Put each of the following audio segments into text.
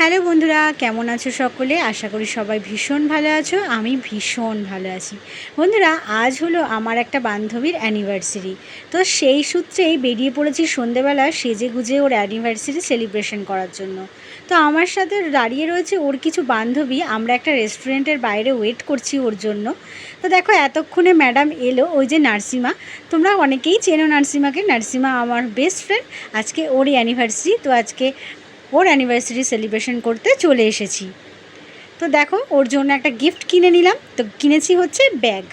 Hello বন্ধুরা, কেমন আছো সকলে? আশা করি সবাই ভীষণ ভালো আছো, আমি ভীষণ ভালো আছি। বন্ধুরা, আজ হলো আমার একটা বান্ধবীর অ্যানিভার্সারি তো সেই সূত্রেই বেরিয়ে পড়েছি সন্ধেবেলা সেজে গুজে ওর অ্যানিভার্সারি সেলিব্রেশন করার জন্য। তো আমার সাথে দাঁড়িয়ে রয়েছে ওর কিছু বান্ধবী, আমরা একটা রেস্টুরেন্টের বাইরে ওয়েট করছি ওর জন্য। তো দেখো, এতক্ষণে ম্যাডাম এলো, ওই যে নার্সিমা। তোমরা অনেকেই চেনো নার্সিমাকে, নার্সিমা আমার বেস্ট ফ্রেন্ড আজকে ওরই অ্যানিভার্সারি তো আজকে ওর অ্যানিভার্সারি সেলিব্রেশন করতে চলে এসেছি। তো দেখো, ওর জন্য একটা গিফট কিনে নিলাম। তো কিনেছি হচ্ছে ব্যাগ।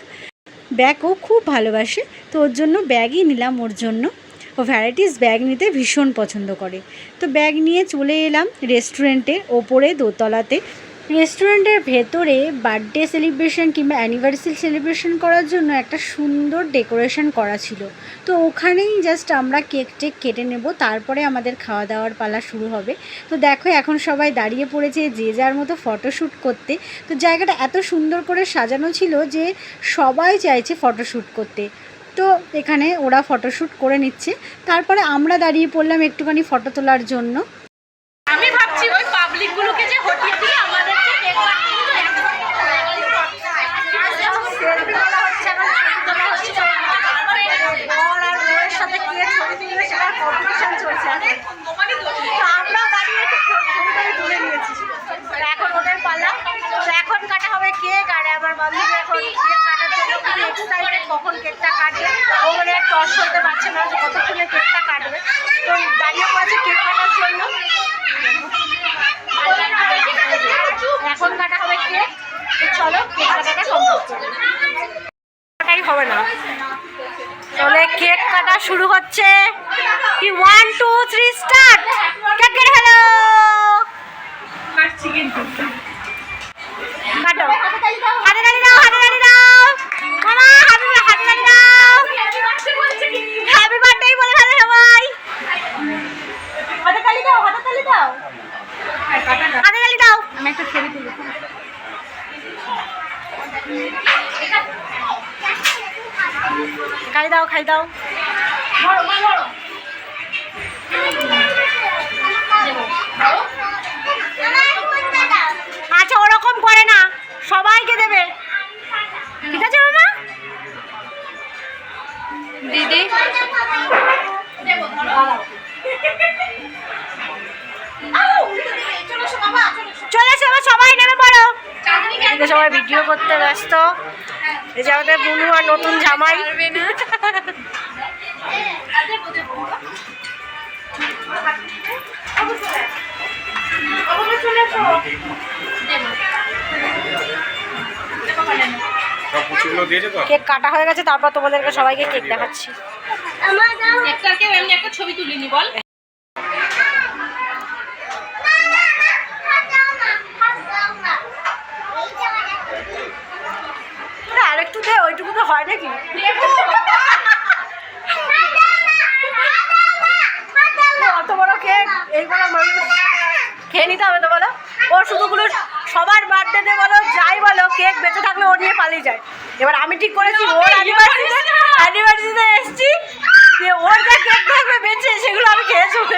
ব্যাগ ও খুব ভালোবাসে, তো ওর জন্য ব্যাগই নিলাম ওর জন্য। ও ভ্যারাইটিস ব্যাগ নিতে ভীষণ পছন্দ করে। তো ব্যাগ নিয়ে চলে এলাম রেস্টুরেন্টে ওপরে দোতলাতে। রেস্টুরেন্টের ভেতরে বার্থডে সেলিব্রেশন কিংবা অ্যানিভার্সারি সেলিব্রেশন করার জন্য একটা সুন্দর ডেকোরেশন করা ছিল। তো ওখানেই জাস্ট আমরা কেক টেক কেটে নেব, তারপরে আমাদের খাওয়া দাওয়ার পালা শুরু হবে। তো দেখো এখন সবাই দাঁড়িয়ে পড়েছে যে যার মতো ফটোশ্যুট করতে। তো জায়গাটা এত সুন্দর করে সাজানো ছিল যে সবাই চাইছে ফটোশ্যুট করতে। তো এখানে ওরা ফটোশ্যুট করে নিচ্ছে। তারপরে আমরা দাঁড়িয়ে পড়লাম একটুখানি ফটো তোলার জন্য আমি ভাবছি ওই পাবলিক গুলোকে যে হটিয়ে দিয়ে আমাদেরকে কেক এখন তো এখন কাটা হবে কেক, আর আমার বান্ধবী এখন কেক কাটার জন্য খুব এক্সাইটেড কখন কেকটা কাটবে। ও মানে টস করতে পারছে না, যে কতক্ষণে কেকটা কাটবে। তো দাঁড়িয়ে পড়েছে কেক কাটার জন্য। এখন কাটা হবে কেক। চলো, কেক কাটাটা কমপ্লিট কাটাই হবে না। তাহলে কেক কাটা শুরু হচ্ছে। কি one two three start cake কেটে ফেলো কাটো হাতে তালি দাও। হাতে তালি দাও মামা হাতে হাতে তালি দাও। হ্যাপি বার্থডে বলে ফেলো সবাই। হাতে তালি দাও হাতে তালি দাও। হাতে তালি দাও। আমি একটা ছবি তুলি খাই দাও খাই দাও। আচ্ছা সবাইকে দেবে। ঠিক আছে মামা? দিদি? চলে এসো সবাই নেমে পড়ো। এদিকে সবাই ভিডিও করতে ব্যস্ত। এই যে আমাদের বুনু আর নতুন জামাই। তো কেক কাটা হয়ে গেছে, তারপর তোমাদেরকে সবাইকে কেক দেখাচ্ছি। ছবি তুলিনি বল আর দে ওইটুকু তো হয় নাকি? বড় কেক মানুষ খেয়ে নিতে হবে তো বলো। ও শুধুগুলো সবার বার্থডেতে বলো যাই বলো কেক বেঁচে থাকলে ও নিয়ে পালিয়ে যায়। এবার আমি ঠিক করেছি ওর অ্যানিভার্সারিতে অ্যানিভার্সারিতে এসেছি যে ওর যা কেক থাকবে বেঁচে সেগুলো আমি খেয়ে চলে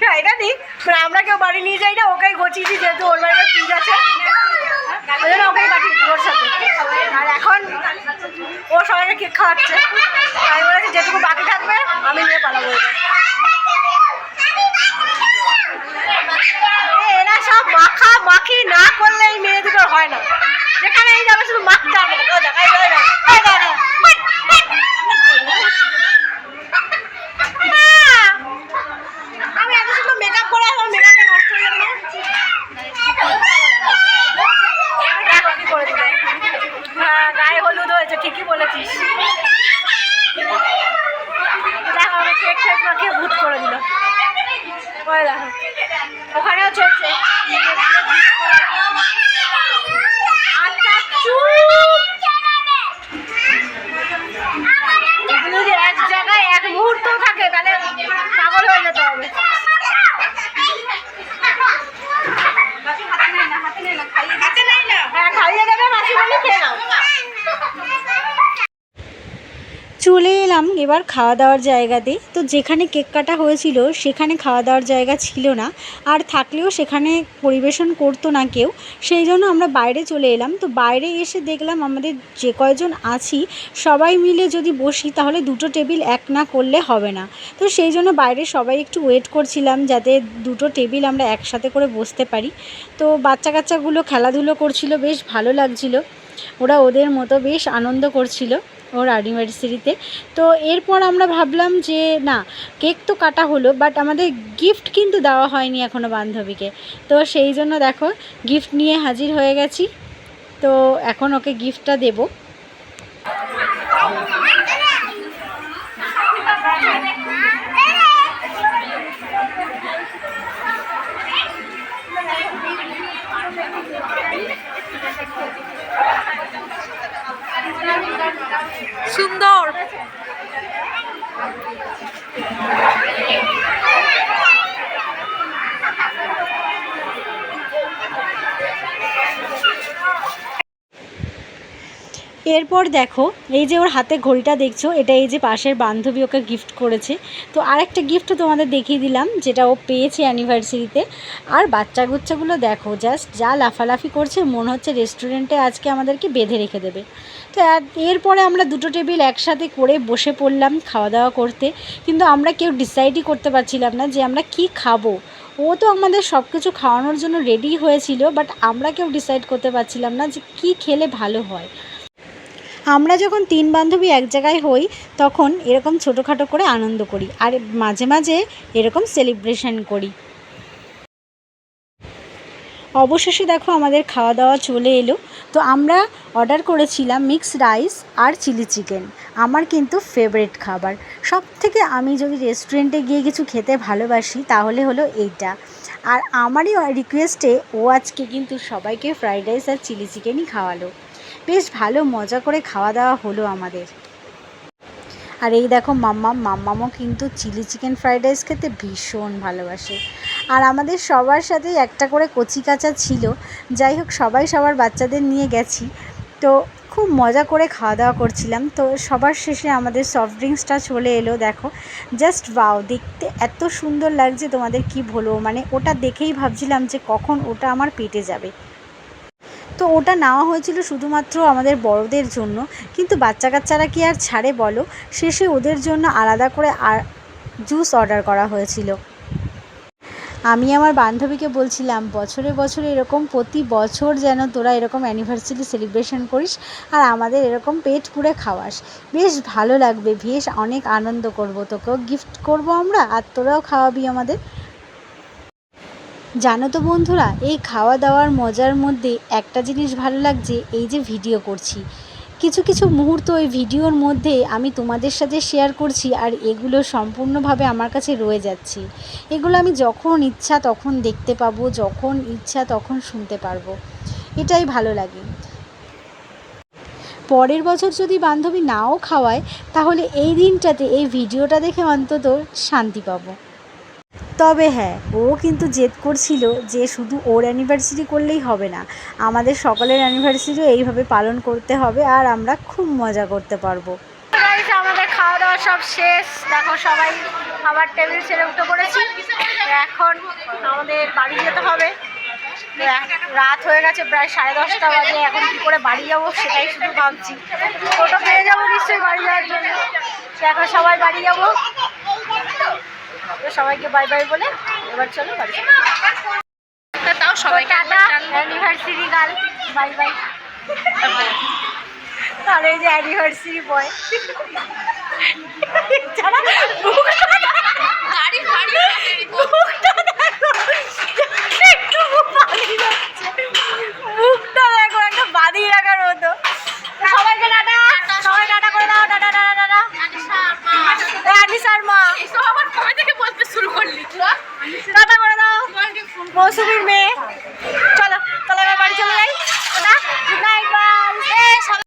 হ্যাঁ, এটা ঠিক মানে আমরা কেউ বাড়ি নিয়ে যাই না ওকেই গছিয়েছি যেহেতু ওর বাড়িতে ফ্রিজ আছে। ওই জন্য ওকেই পাঠিয়েছি ওর সাথে। আর এখন ও সবাইকে কেক খাওয়াচ্ছে। আমি বলেছি যেটুকু বাকি থাকবে আমি নিয়ে পালাবো এরা সব মাখা মাখি না করলে এই মেয়ে দুটো হয় না। যেখানে এই যাবে শুধু মাখতে হবে ও দেখ, এই দেখ, এই দেখ, এই দেখ, এই দেখ। হাট, হাট। হ্যাঁ। আমি এত সুন্দর মেকআপ করে আমার মেকআপটা নষ্ট হয়ে গেল দেখো কি করে দিলে হ্যাঁ গায়ে হলুদ হয়েছে ঠিকই বলেছিস দেখো আমি কেক টেক মাখিয়ে ভূত করে দিল ওই দেখো ওখানেও চলছে। আচ্ছা এক জায়গায় এক মুহূর্ত থাকে তাহলে পাগল হয়ে যেতে হবে। হ্যাঁ খাইয়ে দেবে মাসি বলে খেয়ে নাও। চলে এলাম এবার খাওয়া দাওয়ার জায়গাতে। তো যেখানে কেক কাটা হয়েছিল, সেখানে খাওয়া দাওয়ার জায়গা ছিল না। আর থাকলেও সেখানে পরিবেশন করতো না কেউ। সেই জন্য আমরা বাইরে চলে এলাম। তো বাইরে এসে দেখলাম আমাদের যে কয়জন আছি, সবাই মিলে যদি বসি, তাহলে দুটো টেবিল এক না করলে হবে না। তো সেই জন্য বাইরে সবাই একটু ওয়েট করছিলাম, যাতে দুটো টেবিল আমরা একসাথে করে বসতে পারি। তো বাচ্চা কাচ্চাগুলো খেলাধুলো করছিল, বেশ ভালো লাগছিল। ওরা ওদের মতো বেশ আনন্দ করছিল। ওর অ্যানিভার্সারিতে তো এরপর আমরা ভাবলাম যে, না, কেক তো কাটা হলো বাট আমাদের গিফট কিন্তু দেওয়া হয়নি এখনও বান্ধবীকে। তো সেই জন্য দেখো গিফট নিয়ে হাজির হয়ে গেছি। তো এখন ওকে গিফটটা দেবো। এরপর দেখো, এই যে ওর হাতে ঘড়িটা দেখছ, এটা এই যে পাশের বান্ধবী ওকে গিফট করেছে। তো আরেকটা গিফটও তোমাদের দেখিয়ে দিলাম, যেটা ও পেয়েছে অ্যানিভার্সারিতে আর বাচ্চা গুচ্চাগুলো দেখো জাস্ট যা লাফালাফি করছে, মনে হচ্ছে রেস্টুরেন্টে আজকে আমাদেরকে বেঁধে রেখে দেবে। তো এরপরে আমরা দুটো টেবিল একসাথে করে বসে পড়লাম খাওয়া দাওয়া করতে। কিন্তু আমরা কেউ ডিসাইডই করতে পারছিলাম না যে আমরা কি খাব। ও তো আমাদের সব কিছু খাওয়ানোর জন্য রেডি হয়েছিল বাট আমরা কেউ ডিসাইড করতে পারছিলাম না যে কি খেলে ভালো হয়। আমরা যখন তিন বান্ধবী এক জায়গায় হই, তখন এরকম ছোটোখাটো করে আনন্দ করি আর মাঝে মাঝে এরকম সেলিব্রেশন করি। অবশেষে দেখো আমাদের খাওয়া দাওয়া চলে এলো। তো আমরা অর্ডার করেছিলাম মিক্স রাইস আর চিলি চিকেন আমার কিন্তু ফেভারিট খাবার। সব থেকে আমি যদি রেস্টুরেন্টে গিয়ে কিছু খেতে ভালোবাসি, তাহলে হলো এইটা। আর আমারই রিকোয়েস্টে ও আজকে কিন্তু সবাইকে ফ্রাইড রাইস আর চিলি চিকেনই খাওয়ালো। বেশ ভালো মজা করে খাওয়া দাওয়া হলো আমাদের। আর এই দেখো মাম্মাম মাম্মামও কিন্তু চিলি চিকেন ফ্রাইড রাইস খেতে ভীষণ ভালোবাসে। আর আমাদের সবার সাথে একটা করে কচি কাচা ছিল। যাই হোক, সবাই সবার বাচ্চাদের নিয়ে গেছি। তো খুব মজা করে খাওয়া দাওয়া করছিলাম। তো সবার শেষে আমাদের সফট ড্রিঙ্কসটা চলে এলো, দেখো। জাস্ট বাও দেখতে এত সুন্দর লাগছে তোমাদের কি বলব? মানে ওটা দেখেই ভাবছিলাম যে কখন ওটা আমার পেটে যাবে। তো ওটা নেওয়া হয়েছিল শুধুমাত্র আমাদের বড়দের জন্য। কিন্তু বাচ্চা কাচ্চারা কি আর ছাড়ে বলো? শেষে ওদের জন্য আলাদা করে আর জুস অর্ডার করা হয়েছিল। আমি আমার বান্ধবীকে বলছিলাম, বছরে বছরে এরকম প্রতি বছর যেন তোরা এরকম অ্যানিভার্সারি সেলিব্রেশন করিস আর আমাদের এরকম পেট পুড়ে খাওয়াস। বেশ ভালো লাগবে, বেশ অনেক আনন্দ করব তোকেও গিফট করব আমরা, আর তোরাও খাওয়াবি আমাদের। জানো তো বন্ধুরা, এই খাওয়া দাওয়ার মজার মধ্যে একটা জিনিস ভালো লাগছে, এই যে ভিডিও করছি। কিছু কিছু মুহূর্ত ওই ভিডিওর মধ্যে আমি তোমাদের সাথে শেয়ার করছি আর এগুলো সম্পূর্ণভাবে আমার কাছে রয়ে যাচ্ছে। এগুলো আমি যখন ইচ্ছা তখন দেখতে পাবো, যখন ইচ্ছা তখন শুনতে পারব। এটাই ভালো লাগে। পরের বছর যদি বান্ধবী নাও খাওয়ায়, তাহলে এই দিনটাতে, এই ভিডিওটা দেখে অন্তত শান্তি পাবো। তবে হ্যাঁ ও কিন্তু জেদ করছিল যে শুধু ওর অ্যানিভার্সারি করলেই হবে না। আমাদের সকলের অ্যানিভার্সারিও এইভাবে পালন করতে হবে আর আমরা খুব মজা করতে পারব। আমাদের খাওয়া দাওয়া সব শেষ। দেখো সবাই খাবার টেবিল ছেড়ে উঠে পড়েছি। এখন আমাদের বাড়ি যেতে হবে। রাত হয়ে গেছে প্রায় সাড়ে দশটা বাজে। এখন কি করে বাড়ি যাব সেটাই শুধু ভাবছি। টোটো পেয়ে যাব নিশ্চয়ই বাড়ি যাওয়ার জন্য। এখন সবাই বাড়ি যাব। তো সবাইকে বাই বাই বলে এবার চলো বাড়ি তাও সবাইকে tata anniversary girl bye bye আর এই যে অ্যানিভার্সারি বয় গাড়ি গাড়ি একটু বাঁধিয়ে যাচ্ছে।